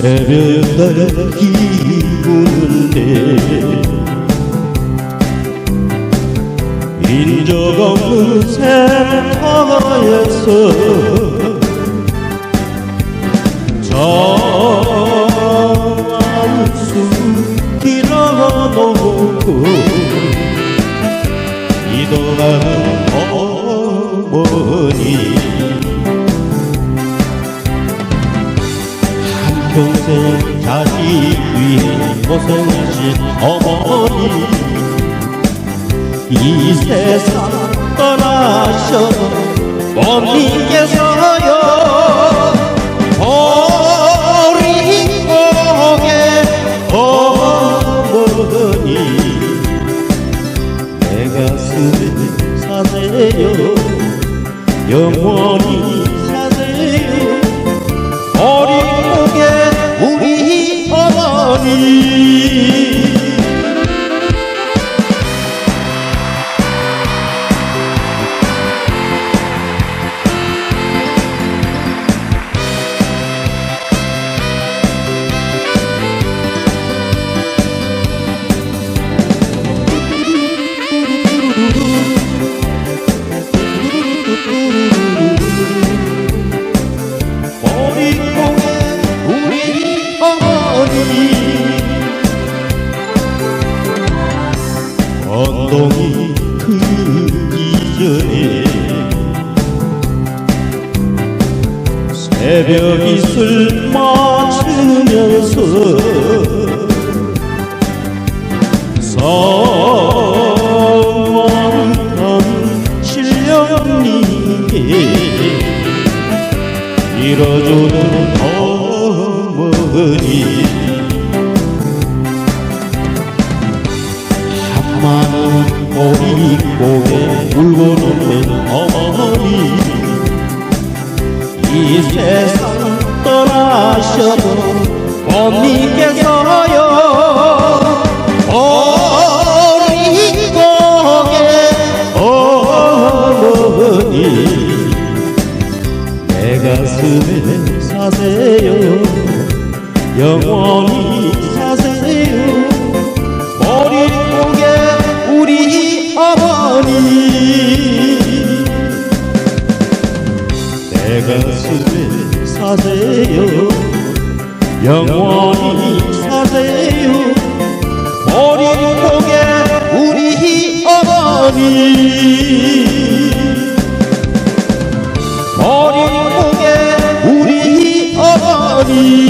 새벽달이 우는데 인적 없는 세상에서 저수 길어놓고 이동하는 어머니 평생 자식 위해 고생하신 어머니. 이 세상 떠나셔 어머니께서요. 버린 고개 어머니. 내 가슴에 사세요. 영원히 언동이 크기 전에 새벽 이슬 맞추면서 성원한 신령님께 밀어주는 어머니 한마음 머리 고개 울고 있는 어머니 이 세상 떠나셔도 어머니께서요 어린 고개 어머니 내 가슴에 사세요 영원히 사세요 영원히 사세요. 어린 공에 우리 어머니. 어린 공에 우리 어머니.